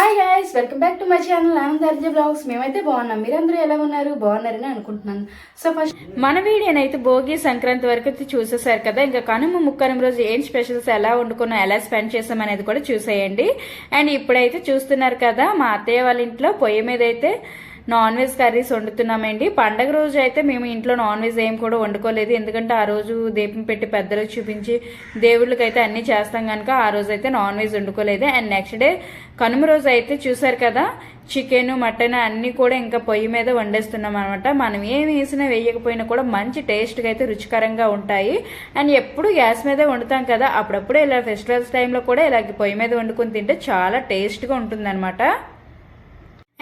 Hi guys welcome back to my channel Anand అర్జ blogs మేమైతే బాగున్నాం. మీరందరూ ఎలా ఉన్నారు? బాగున్నారని అనుకుంటున్నాను. సో ఫస్ట్ మన వీడియోనైతే భోగి సంక్రాంతి వరకు అయితే చూసేసారు కదా. ఇంకా కనుమ ముక్కరం రోజు ఏం స్పెషల్స్ ఎలా వండుకున్నాం ఎలా స్పెండ్ చేసాం అనేది కూడా చూసేయండి. అండ్ ఇప్పుడైతే చూస్తున్నారు కదా మా అత్తయ్య వాళ్ళ ఇంట్లో పొయ్యి మీద అయితే నాన్ వెజ్ కర్రీస్ వండుతున్నామండి. పండగ రోజు అయితే మేము ఇంట్లో నాన్ వెజ్ ఏం కూడా వండుకోలేదు. ఎందుకంటే ఆ రోజు దీపం పెట్టి పెద్దలకు చూపించి దేవుళ్ళకి అయితే అన్ని చేస్తాం కనుక ఆ రోజు అయితే నాన్ వెజ్ వండుకోలేదు. అండ్ నెక్స్ట్ డే కనుమ రోజు అయితే చూసారు కదా చికెన్ మటన్ అన్నీ కూడా ఇంకా పొయ్యి మీద వండేస్తున్నాం అనమాట మనం ఏం వేసినా వేయకపోయినా కూడా మంచి టేస్ట్గా అయితే రుచికరంగా ఉంటాయి. అండ్ ఎప్పుడు గ్యాస్ మీదే వండుతాం కదా అప్పుడప్పుడు ఇలా ఫెస్టివల్స్ టైంలో కూడా ఇలా పొయ్యి మీద వండుకొని తింటే చాలా టేస్ట్గా ఉంటుందన్నమాట.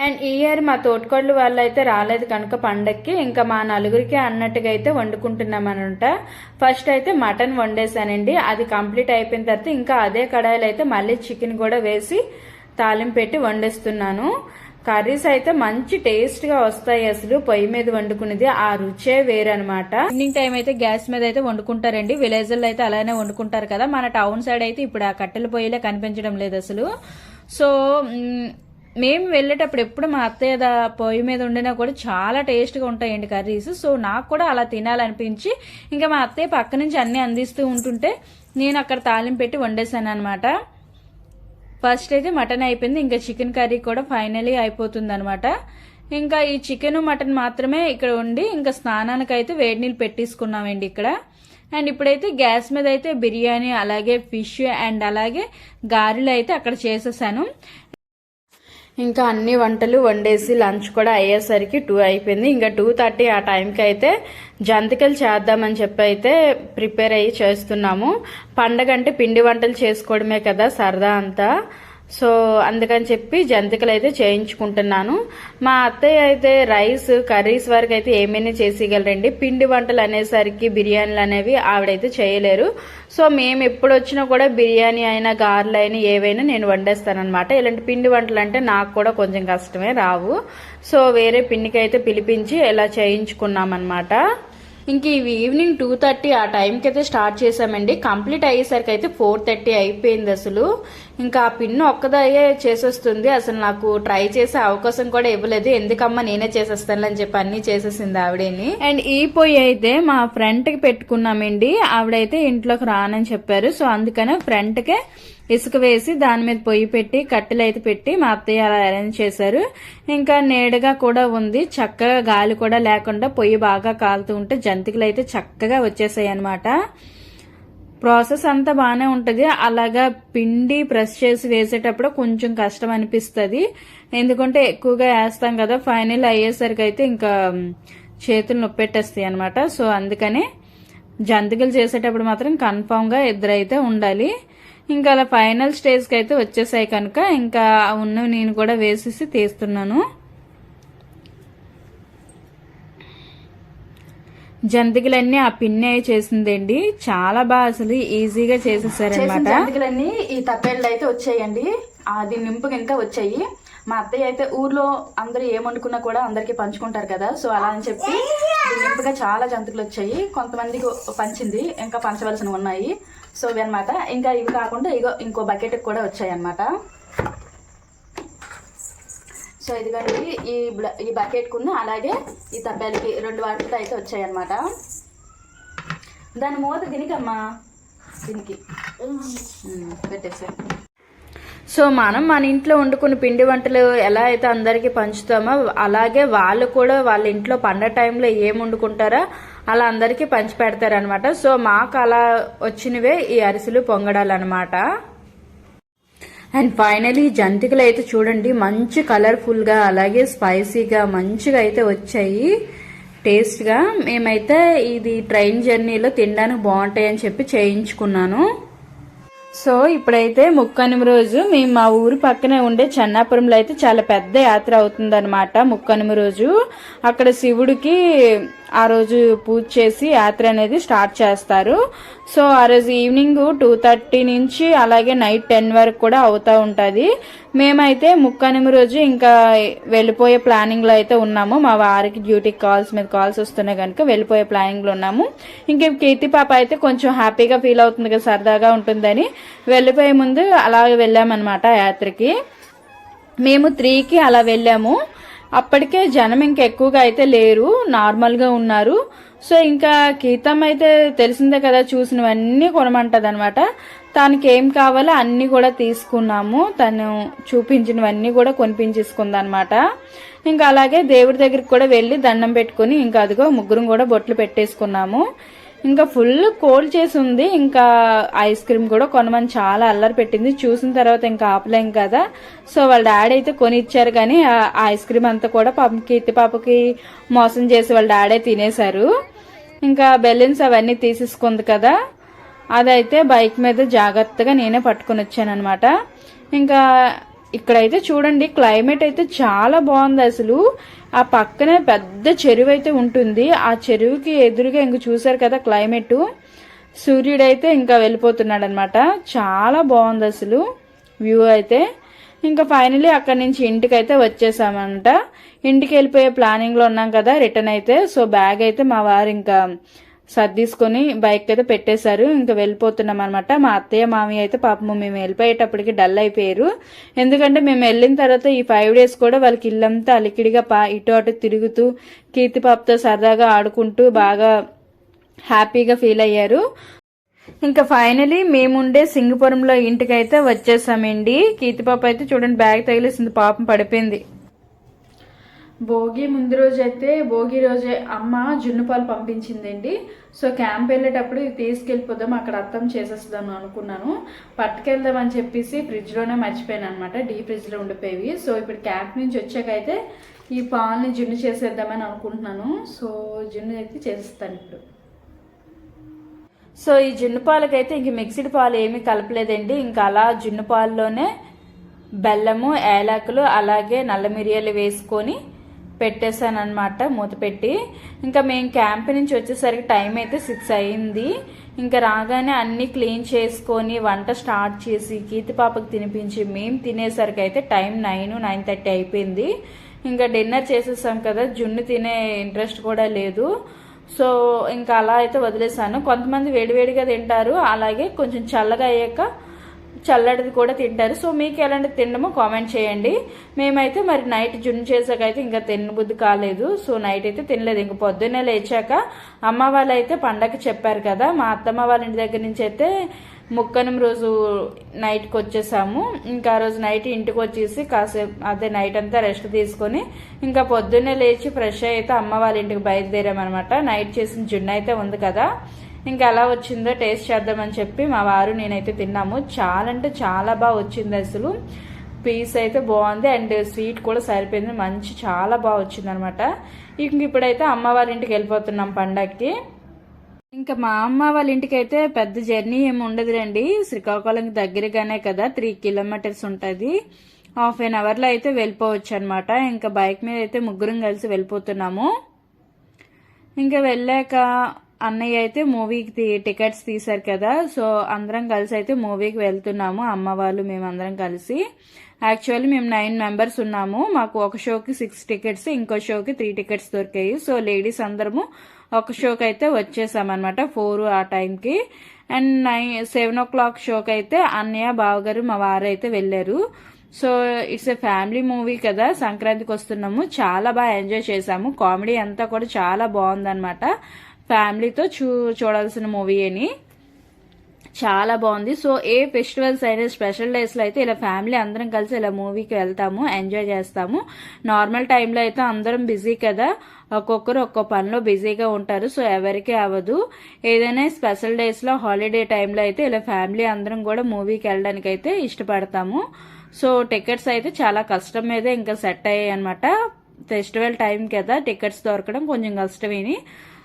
అండ్ ఈ ఇయర్ మా తోటకోళ్ళు వాళ్ళు అయితే రాలేదు కనుక పండక్కి. ఇంకా మా నలుగురికి అన్నట్టుగా అయితే వండుకుంటున్నాం అనమాట ఫస్ట్ అయితే మటన్ వండేసానండి అది కంప్లీట్ అయిపోయిన తర్వాత ఇంకా అదే కడాయిలో అయితే మళ్ళీ చికెన్ కూడా వేసి తాలింపు పెట్టి వండేస్తున్నాను. కర్రీస్ అయితే మంచి టేస్ట్గా వస్తాయి అసలు. పొయ్యి మీద వండుకునేది ఆ రుచే వేరనమాట ఈవినింగ్ టైం అయితే గ్యాస్ మీద అయితే వండుకుంటారండి. విలేజ్లో అయితే అలానే వండుకుంటారు కదా. మన టౌన్ సైడ్ అయితే ఇప్పుడు ఆ కట్టెల పొయ్యిలే కనిపించడం లేదు అసలు. సో మేము వెళ్ళేటప్పుడు ఎప్పుడు మా అత్తయ్య పొయ్యి మీద వండినా కూడా చాలా టేస్ట్గా ఉంటాయండి కర్రీస్. సో నాకు కూడా అలా తినాలనిపించి ఇంకా మా అత్తయ్య పక్క నుంచి అన్నీ అందిస్తూ ఉంటుంటే నేను అక్కడ తాలింపు పెట్టి వండేసాను అనమాట ఫస్ట్ అయితే మటన్ అయిపోయింది. ఇంకా చికెన్ కర్రీ కూడా ఫైనలీ అయిపోతుంది అనమాట ఇంకా ఈ చికెన్ మటన్ మాత్రమే ఇక్కడ ఉండి ఇంకా స్నానానికి అయితే వేడి నీళ్ళు పెట్టేసుకున్నామండి ఇక్కడ. అండ్ ఇప్పుడైతే గ్యాస్ మీద అయితే బిర్యానీ అలాగే ఫిష్ అండ్ అలాగే గారెలు అయితే అక్కడ చేసేసాను. ఇంకా అన్ని వంటలు వండేసి లంచ్ కూడా అయ్యేసరికి టూ అయిపోయింది. ఇంకా టూ థర్టీ ఆ టైంకి అయితే జంతికలు చేద్దామని చెప్పి అయితే ప్రిపేర్ అయ్యి చేస్తున్నాము. పండగ అంటే పిండి వంటలు చేసుకోవడమే కదా సరదా అంతా. సో అందుకని చెప్పి జంతికలు అయితే చేయించుకుంటున్నాను. మా అత్తయ్య అయితే రైస్ కర్రీస్ వరకు అయితే ఏమైనా చేసేయగలరండి. పిండి వంటలు అనేసరికి బిర్యానీలు అనేవి ఆవిడైతే చేయలేరు. సో మేము ఎప్పుడు వచ్చినా కూడా బిర్యానీ అయినా గారెలు అయినా ఏవైనా నేను వండేస్తానమాట ఇలాంటి పిండి వంటలు అంటే నాకు కూడా కొంచెం కష్టమే రావు. సో వేరే పిండికి అయితే పిలిపించి ఇలా చేయించుకున్నామన్నమాట. ఇంక ఇవి ఈవినింగ్ టూ థర్టీ ఆ టైంకి అయితే స్టార్ట్ చేసామండి కంప్లీట్ అయ్యేసరికి అయితే ఫోర్ థర్టీ అయిపోయింది అసలు. ఇంకా ఆ పిన్ను ఒక్కదయ్యే చేసేస్తుంది. అసలు నాకు ట్రై చేసే అవకాశం కూడా ఇవ్వలేదు. ఎందుకమ్మా నేనే చేసేస్తాను అని చెప్పి అన్ని చేసేసింది ఆవిడేని. అండ్ ఈ పొయ్యి అయితే మా ఫ్రంట్కి పెట్టుకున్నామండి. ఆవిడైతే ఇంట్లోకి రానని చెప్పారు. సో అందుకనే ఫ్రంట్ కే ఇసుక వేసి దాని మీద పొయ్యి పెట్టి కట్టెలు అయితే పెట్టి మా అత్తయ్య అలా అరేంజ్ చేశారు. ఇంకా నేడుగా కూడా ఉంది. చక్కగా గాలి కూడా లేకుండా పొయ్యి బాగా కాలుతూ ఉంటే జంతికలు అయితే చక్కగా వచ్చేసాయి అనమాట ప్రాసెస్ అంతా బాగానే ఉంటుంది. అలాగా పిండి ప్రెస్ చేసి వేసేటప్పుడు కొంచెం కష్టం అనిపిస్తుంది. ఎందుకంటే ఎక్కువగా వేస్తాం కదా ఫైనల్ అయ్యేసరికి అయితే ఇంకా చేతులు నొప్పెట్టేస్తాయి అనమాట సో అందుకనే జంతికలు చేసేటప్పుడు మాత్రం కన్ఫామ్గా ఇద్దరైతే ఉండాలి. ఇంకా అలా ఫైనల్ స్టేజ్కి అయితే వచ్చేసాయి కనుక ఇంకా ఉన్నవి నేను కూడా వేసేసి తీస్తున్నాను. జంతికలన్నీ ఆ పిన్నే చేసిందండి. చాలా బాగా అసలు ఈజీగా చేసేసారనమాట జంతికలన్నీ ఈ తప్పేళ్ళు అయితే వచ్చాయండి. అది నింపుకి ఇంకా వచ్చాయి. మా అత్తయ్య అయితే ఊర్లో అందరూ ఏమనుకున్నా కూడా అందరికీ పంచుకుంటారు కదా. సో అలా అని చెప్పి నింపుగా చాలా జంతికలు వచ్చాయి. కొంతమందికి పంచింది ఇంకా పంచవలసినవి ఉన్నాయి. సో ఇవి అనమాట ఇంకా ఇవి కాకుండా ఇగో ఇంకో బకెట్కి కూడా వచ్చాయి అనమాట సో ఇదిగోండి ఈ ఈ బకెట్ కున్న అలాగే ఈ తప్పాలకి రెండు వాటితో అయితే వచ్చాయన్నమాట. దాని మూత దీనికమ్మా దీనికి. పెట్టేసా. సో మనం మన ఇంట్లో వండుకున్న పిండి వంటలు ఎలా అయితే అందరికీ పంచుతామో అలాగే వాళ్ళు కూడా వాళ్ళ ఇంట్లో పండగ టైంలో ఏం వండుకుంటారో అలా అందరికీ పంచి పెడతారనమాట సో మాకు అలా వచ్చినవే ఈ అరిసెలు పొంగడాలు అనమాట అండ్ ఫైనలీ జంతికలు అయితే చూడండి మంచి కలర్ఫుల్గా అలాగే స్పైసీగా మంచిగా అయితే వచ్చాయి. టేస్ట్గా మేమైతే ఇది ట్రైన్ జర్నీలో తినడానికి బాగుంటాయి అని చెప్పి చేయించుకున్నాను. సో ఇప్పుడైతే ముక్కనుమ రోజు మేము మా ఊరు పక్కనే ఉండే చెన్నాపురంలో అయితే చాలా పెద్ద యాత్ర అవుతుందన్నమాట ముక్కనుమ రోజు. అక్కడ శివుడికి ఆ రోజు పూజ చేసి యాత్ర అనేది స్టార్ట్ చేస్తారు. సో ఆ రోజు ఈవినింగ్ టూ థర్టీ నుంచి అలాగే నైట్ టెన్ వరకు కూడా అవుతూ ఉంటుంది. మేమైతే ముక్కనుమ రోజు ఇంకా వెళ్ళిపోయే ప్లానింగ్లో అయితే ఉన్నాము. మా వారికి డ్యూటీకి కాల్స్ మీద కాల్స్ వస్తున్నాయి కనుక వెళ్ళిపోయే ప్లానింగ్లో ఉన్నాము. ఇంకా కీర్తి పాప అయితే కొంచెం హ్యాపీగా ఫీల్ అవుతుంది కదా సరదాగా ఉంటుందని. వెళ్ళిపోయే ముందు అలాగే వెళ్ళామన్నమాట యాత్రకి. మేము త్రీకి అలా వెళ్ళాము. అప్పటికే జనం ఇంకా ఎక్కువగా అయితే లేరు నార్మల్గా ఉన్నారు. సో ఇంకా గీతం అయితే తెలిసిందే కదా చూసినవన్నీ కొనమంటది అనమాట తనకి ఏం కావాలో అన్నీ కూడా తీసుకున్నాము. తను చూపించినవన్నీ కూడా కొనిపించేసుకుందనమాట ఇంకా అలాగే దేవుడి దగ్గరికి కూడా వెళ్ళి దండం పెట్టుకుని ఇంకా అదిగో ముగ్గురం కూడా బొట్లు పెట్టేసుకున్నాము. ఇంకా ఫుల్ కోల్డ్ చేసి ఉంది. ఇంకా ఐస్ క్రీమ్ కూడా కొనమని చాలా అల్లరి పెట్టింది. చూసిన తర్వాత ఇంకా ఆపలేం కదా. సో వాళ్ళ డాడీ అయితే కొని ఇచ్చారు కానీ ఆ ఐస్ క్రీమ్ అంతా కూడా పాపం కీర్తి పాపకి మోసం చేసి వాళ్ళ డాడీ తినేశారు. ఇంకా బెలూన్స్ అవన్నీ తీసేసుకుంది కదా. అదైతే బైక్ మీద జాగ్రత్తగా నేనే పట్టుకుని వచ్చాను అనమాట ఇంకా ఇక్కడైతే చూడండి క్లైమేట్ అయితే చాలా బాగుంది అసలు. ఆ పక్కనే పెద్ద చెరువు అయితే ఉంటుంది. ఆ చెరువుకి ఎదురుగా ఇంక చూసారు కదా క్లైమేట్. సూర్యుడైతే ఇంకా వెళ్ళిపోతున్నాడు అనమాట చాలా బాగుంది అసలు వ్యూ అయితే. ఇంకా ఫైనలీ అక్కడి నుంచి ఇంటికి అయితే వచ్చేసామంట. ఇంటికి వెళ్ళిపోయే ప్లానింగ్లో ఉన్నాం కదా రిటర్న్ అయితే. సో బ్యాగ్ అయితే మా వారు ఇంకా సర్దీసుకొని బైక్ అయితే పెట్టేశారు. ఇంకా వెళ్ళిపోతున్నాం అనమాట మా అత్తయ్య మామయ్య అయితే పాపము మేము వెళ్ళిపోయేటప్పటికి డల్ అయిపోయారు. ఎందుకంటే మేము వెళ్ళిన తర్వాత ఈ ఫైవ్ డేస్ కూడా వాళ్ళకి ఇల్లంతా అలికిడిగా పా ఇటు అటు తిరుగుతూ కీర్తి పాపతో సరదాగా ఆడుకుంటూ బాగా హ్యాపీగా ఫీల్ అయ్యారు. ఇంకా ఫైనలీ మేముండే సింగపురంలో ఇంటికైతే వచ్చేసామండి. కీర్తిపాప అయితే చూడండి బ్యాగ్ తగిలేసింది పాపం పడిపోయింది. భోగి ముందు రోజు అయితే భోగి రోజే అమ్మ జున్ను పాలు పంపించిందండి. సో క్యాంప్ వెళ్ళేటప్పుడు ఇది తీసుకెళ్ళిపోదాం అక్కడ అర్థం చేసేస్తాం అనుకున్నాను. పట్టుకెళ్దామని చెప్పేసి ఫ్రిడ్జ్లోనే మర్చిపోయాను అనమాట డీ ఫ్రిడ్జ్లో ఉండిపోయేవి. సో ఇప్పుడు క్యాంప్ నుంచి వచ్చాకైతే ఈ పాలని జున్ను చేసేద్దామని అనుకుంటున్నాను. సో జున్ను అయితే చేసేస్తాను ఇప్పుడు. సో ఈ జున్ను పాలకైతే ఇంక మిక్సిడ్ పాలు ఏమీ కలపలేదండి. ఇంకా అలా జున్ను పాలలోనే బెల్లము ఏలాకులు అలాగే నల్ల మిరియాలు వేసుకొని పెట్టేశానమాట మూత పెట్టి ఇంకా మేము క్యాంప్ నుంచి వచ్చేసరికి టైం అయితే సిక్స్ అయింది. ఇంకా రాగానే అన్ని క్లీన్ చేసుకొని వంట స్టార్ట్ చేసి కీర్తి పాపకు తినిపించి మేము తినేసరికి అయితే టైం నైన్ నైన్ థర్టీ అయిపోయింది. ఇంకా డిన్నర్ చేసేసాం కదా జున్ను తినే ఇంట్రెస్ట్ కూడా లేదు. సో ఇంకా అలా అయితే వదిలేసాను కొంతమంది వేడివేడిగా తింటారు అలాగే కొంచెం చల్లగా అయ్యాక చల్లటిది కూడా తింటారు. సో మీకు ఎలాంటి తినడమో కామెంట్ చేయండి. మేమైతే మరి నైట్ జున్ను చేసాకైతే ఇంకా తినబుద్ధి కాలేదు. సో నైట్ అయితే తినలేదు. ఇంక పొద్దున్నే లేచాక అమ్మ వాళ్ళు అయితే పండగ చెప్పారు కదా. మా అత్తమ్మ వాళ్ళ ఇంటి దగ్గర నుంచి అయితే ముక్కనం రోజు నైట్కి వచ్చేసాము. ఇంకా ఆ రోజు నైట్ ఇంటికి వచ్చేసి కాసేపు అదే నైట్ అంతా రెస్ట్ తీసుకొని ఇంకా పొద్దున్నే లేచి ఫ్రెష్ అయితే అమ్మ వాళ్ళ ఇంటికి బయలుదేరామన్నమాట. నైట్ చేసిన జున్ను అయితే ఉంది కదా. ఇంకా ఎలా వచ్చిందో టేస్ట్ చేద్దామని చెప్పి మా వారు నేనైతే తిన్నాము. చాలా అంటే చాలా బాగా వచ్చింది అసలు. పీస్ అయితే బాగుంది అండ్ స్వీట్ కూడా సరిపోయింది. మంచి చాలా బాగా వచ్చింది అనమాట ఇంక ఇప్పుడైతే అమ్మ వాళ్ళ ఇంటికి వెళ్ళిపోతున్నాం పండగకి ఇంకా మా అమ్మ వాళ్ళ ఇంటికి అయితే పెద్ద జర్నీ ఏమి ఉండదు రండి. శ్రీకాకుళం దగ్గరగానే కదా త్రీ కిలోమీటర్స్ ఉంటుంది. హాఫ్ అన్ అవర్లో అయితే వెళ్ళిపోవచ్చు అనమాట ఇంకా బైక్ మీద అయితే ముగ్గురం కలిసి వెళ్ళిపోతున్నాము. ఇంకా వెళ్ళాక అన్నయ్య అయితే మూవీకి టికెట్స్ తీశారు కదా సో అందరం కలిసి అయితే మూవీకి వెళ్తున్నాము అమ్మ వాళ్ళు మేమందరం కలిసి. యాక్చువల్లీ మేము నైన్ మెంబర్స్ ఉన్నాము మాకు ఒక షోకి సిక్స్ టికెట్స్ ఇంకో షోకి త్రీ టికెట్స్ దొరికాయి. సో లేడీస్ అందరము ఒక షోకి అయితే వచ్చేసామన్నమాట ఫోర్ ఆ టైంకి. And nine seven o'clock షోకి అయితే అన్నయ్య బావగారు మా వారు అయితే వెళ్ళారు. So it's a family movie కదా సంక్రాంతికి వస్తున్నాము చాలా బాగా ఎంజాయ్ చేసాము కామెడీ అంతా కూడా చాలా బాగుందన్నమాట. ఫ్యామిలీతో చూ చూడాల్సిన మూవీ అని చాలా బాగుంది. సో ఏ ఫెస్టివల్స్ అయినా స్పెషల్ డేస్లో అయితే ఇలా ఫ్యామిలీ అందరం కలిసి ఇలా మూవీకి వెళ్తాము ఎంజాయ్ చేస్తాము. నార్మల్ టైంలో అయితే అందరం బిజీ కదా. ఒక్కొక్కరు ఒక్కో పనిలో బిజీగా ఉంటారు. సో ఎవరికి అవ్వదు. ఏదైనా స్పెషల్ డేస్లో హాలిడే టైంలో అయితే ఇలా ఫ్యామిలీ అందరం కూడా మూవీకి వెళ్ళడానికి అయితే ఇష్టపడతాము. సో టికెట్స్ అయితే చాలా కష్టం మీద ఇంకా సెట్ అయ్యాయి అనమాట ఫెస్టివల్ టైం కదా టికెట్స్ దొరకడం కొంచెం కష్టమేని.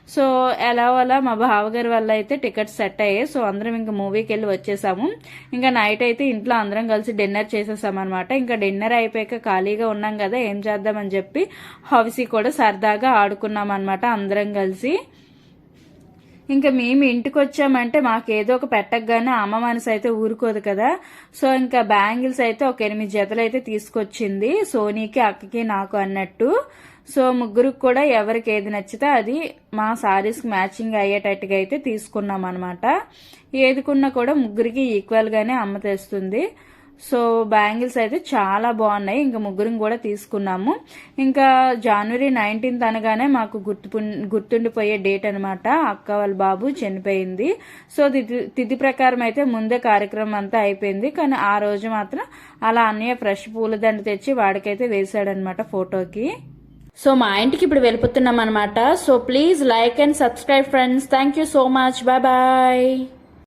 సో ఎలా అలా మా బావగారి వల్ల అయితే టికెట్స్ సెట్ అయ్యాయి సో అందరం ఇంకా మూవీకి వెళ్ళి వచ్చేసాము. ఇంకా నైట్ అయితే ఇంట్లో అందరం కలిసి డిన్నర్ చేసేసాం అనమాట ఇంకా డిన్నర్ అయిపోయాక ఖాళీగా ఉన్నాం కదా ఏం చేద్దామని చెప్పి హౌసీ కూడా సరదాగా ఆడుకున్నాం అనమాట అందరం కలిసి. ఇంకా మేము ఇంటికి వచ్చామంటే మాకు ఏదో ఒక పెట్టగానే అమ్మ మనసు అయితే ఊరుకోదు కదా. సో ఇంకా బ్యాంగిల్స్ అయితే ఒక ఎనిమిది జతలు అయితే తీసుకొచ్చింది. సోనీకి అక్కకి నాకు అన్నట్టు. సో ముగ్గురికి కూడా ఎవరికి ఏది నచ్చితే అది మా శారీస్కి మ్యాచింగ్ అయ్యేటట్టుగా అయితే తీసుకున్నాం అనమాట ఏది కొన్నా కూడా ముగ్గురికి ఈక్వల్గానే అమ్మ తెస్తుంది. సో బ్యాంగిల్స్ అయితే చాలా బాగున్నాయి. ఇంకా ముగ్గురం కూడా తీసుకున్నాము. ఇంకా జనవరి నైన్టీన్త్ అనగానే మాకు గుర్తు గుర్తుండిపోయే డేట్ అనమాట అక్క వాళ్ళ బాబు చనిపోయింది. సో తిథి తిథి ప్రకారం అయితే ముందే కార్యక్రమం అంతా అయిపోయింది. కానీ ఆ రోజు మాత్రం అలా అన్నయ్య ఫ్రెష్ పూలదండ తెచ్చి వాడికైతే వేసాడనమాట ఫోటోకి. సో మా ఇంటికి ఇప్పుడు వెళ్ళిపోతున్నాం అనమాట so please like and subscribe friends. Thank you so much. Bye bye.